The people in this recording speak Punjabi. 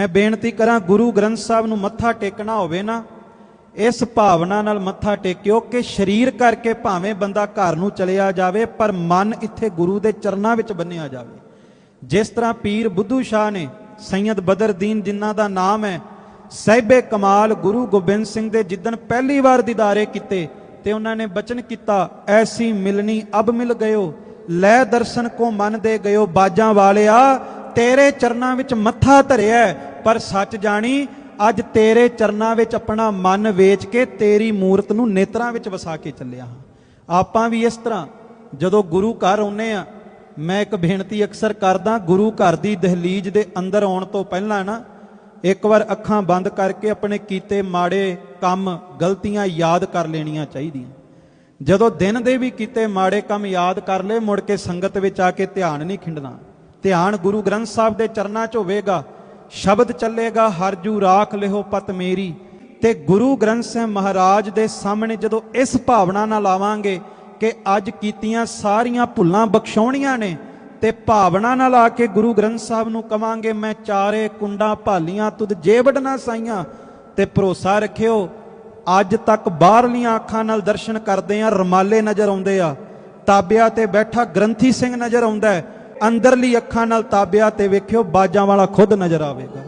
ਮੈਂ ਬੇਨਤੀ ਕਰਾਂ ਗੁਰੂ ਗ੍ਰੰਥ ਸਾਹਿਬ ਨੂੰ ਮੱਥਾ ਟੇਕਣਾ ਹੋਵੇ ਨਾ, ਇਸ ਭਾਵਨਾ ਨਾਲ ਮੱਥਾ ਟੇਕਿਓ ਕਿ ਸਰੀਰ ਕਰਕੇ ਭਾਵੇਂ ਬੰਦਾ ਘਰ ਨੂੰ ਚਲਿਆ ਜਾਵੇ, ਪਰ ਮਨ ਇੱਥੇ ਗੁਰੂ ਦੇ ਚਰਨਾਂ ਵਿੱਚ ਬੰਨਿਆ ਜਾਵੇ। ਜਿਸ ਤਰ੍ਹਾਂ ਪੀਰ ਬੁੱਧੂ ਸ਼ਾਹ ਨੇ, ਸੈਯਦ ਬਦਰਦੀਨ ਜਿਨ੍ਹਾਂ ਦਾ ਨਾਮ ਹੈ, ਸਹਿਬੇ ਕਮਾਲ ਗੁਰੂ ਗੋਬਿੰਦ ਸਿੰਘ ਦੇ ਜਿੱਦਣ ਪਹਿਲੀ ਵਾਰ ਦੀਦਾਰੇ ਕੀਤੇ ਤੇ ਉਹਨਾਂ ਨੇ ਬਚਨ ਕੀਤਾ, ਐਸੀ ਮਿਲਣੀ ਅਬ ਮਿਲ ਗਇਓ, ਲੈ ਦਰਸ਼ਨ ਕੋ ਮਨ ਦੇ ਗਇਓ ਬਾਜਾਂ ਵਾਲਿਆ, ਤੇਰੇ ਚਰਨਾਂ ਵਿੱਚ ਮੱਥਾ ਧਰਿਆ ਪਰ ਸੱਚ ਜਾਣੀ, ਅੱਜ ਤੇਰੇ ਚਰਨਾਂ ਵਿੱਚ ਆਪਣਾ ਮਨ ਵੇਚ ਕੇ ਤੇਰੀ ਮੂਰਤ ਨੂੰ ਨੇਤਰਾਂ ਵਿੱਚ ਵਸਾ ਕੇ ਚੱਲਿਆ ਹਾਂ। ਆਪਾਂ ਵੀ ਇਸ ਤਰ੍ਹਾਂ, ਜਦੋਂ ਗੁਰੂ ਘਰ ਆਉਨੇ ਆ ਮੈਂ ਇੱਕ ਬੇਨਤੀ ਅਕਸਰ ਕਰਦਾ, ਗੁਰੂ ਘਰ ਦੀ ਦਹਲੀਜ਼ ਦੇ ਅੰਦਰ ਆਉਣ ਤੋਂ ਪਹਿਲਾਂ ਨਾ, ਇੱਕ ਵਾਰ ਅੱਖਾਂ ਬੰਦ ਕਰਕੇ ਆਪਣੇ ਕੀਤੇ ਮਾੜੇ ਕੰਮ, ਗਲਤੀਆਂ ਯਾਦ ਕਰ ਲੈਣੀਆਂ ਚਾਹੀਦੀਆਂ। ਜਦੋਂ ਦਿਨ ਦੇ ਵੀ ਕੀਤੇ ਮਾੜੇ ਕੰਮ ਯਾਦ ਕਰ ਲਏ, ਮੁੜ ਕੇ ਸੰਗਤ ਵਿੱਚ ਆ ਕੇ ਧਿਆਨ ਨਹੀਂ ਖਿੰਡਣਾ। ਧਿਆਨ ਗੁਰੂ ਗ੍ਰੰਥ ਸਾਹਿਬ ਦੇ ਚਰਨਾਂ 'ਚ ਹੋਵੇਗਾ ਸ਼ਬਦ ਚੱਲੇਗਾ ਹਰਜੂ ਰਾਖ ਲਿਓ ਪਤ ਮੇਰੀ। ਤੇ ਗੁਰੂ ਗ੍ਰੰਥ ਸਾਹਿਬ ਮਹਾਰਾਜ ਦੇ ਸਾਹਮਣੇ ਜਦੋਂ ਇਸ ਭਾਵਨਾ ਨਾਲ ਆਵਾਂਗੇ ਕਿ ਅੱਜ ਕੀਤੀਆਂ ਸਾਰੀਆਂ ਭੁੱਲਾਂ ਬਖਸ਼ਾਉਣੀਆਂ ਨੇ, ਤੇ ਭਾਵਨਾ ਨਾਲ ਆ ਕੇ ਗੁਰੂ ਗ੍ਰੰਥ ਸਾਹਿਬ ਨੂੰ ਕਵਾਂਗੇ, ਮੈਂ ਚਾਰੇ ਕੁੰਡਾਂ ਭਾਲੀਆਂ, ਤੁਧ ਜੇਵੜ ਨਾ ਸਾਈਆਂ। ਤੇ ਭਰੋਸਾ ਰੱਖਿਓ, ਅੱਜ ਤੱਕ ਬਾਹਰਲੀਆਂ ਅੱਖਾਂ ਨਾਲ ਦਰਸ਼ਨ ਕਰਦੇ ਆ, ਰਮਾਲੇ ਨਜ਼ਰ ਆਉਂਦੇ ਆ। ਤਾਬਿਆ ਤੇ ਬੈਠਾ ਗ੍ਰੰਥੀ ਸਿੰਘ ਨਜ਼ਰ ਆਉਂਦਾ ਹੈ। ਅੰਦਰਲੀ ਅੱਖਾਂ ਨਾਲ ਤਾਬਿਆ ਤੇ ਵੇਖਿਓ ਬਾਜਾਂ ਵਾਲਾ ਖੁਦ ਨਜ਼ਰ ਆਵੇਗਾ।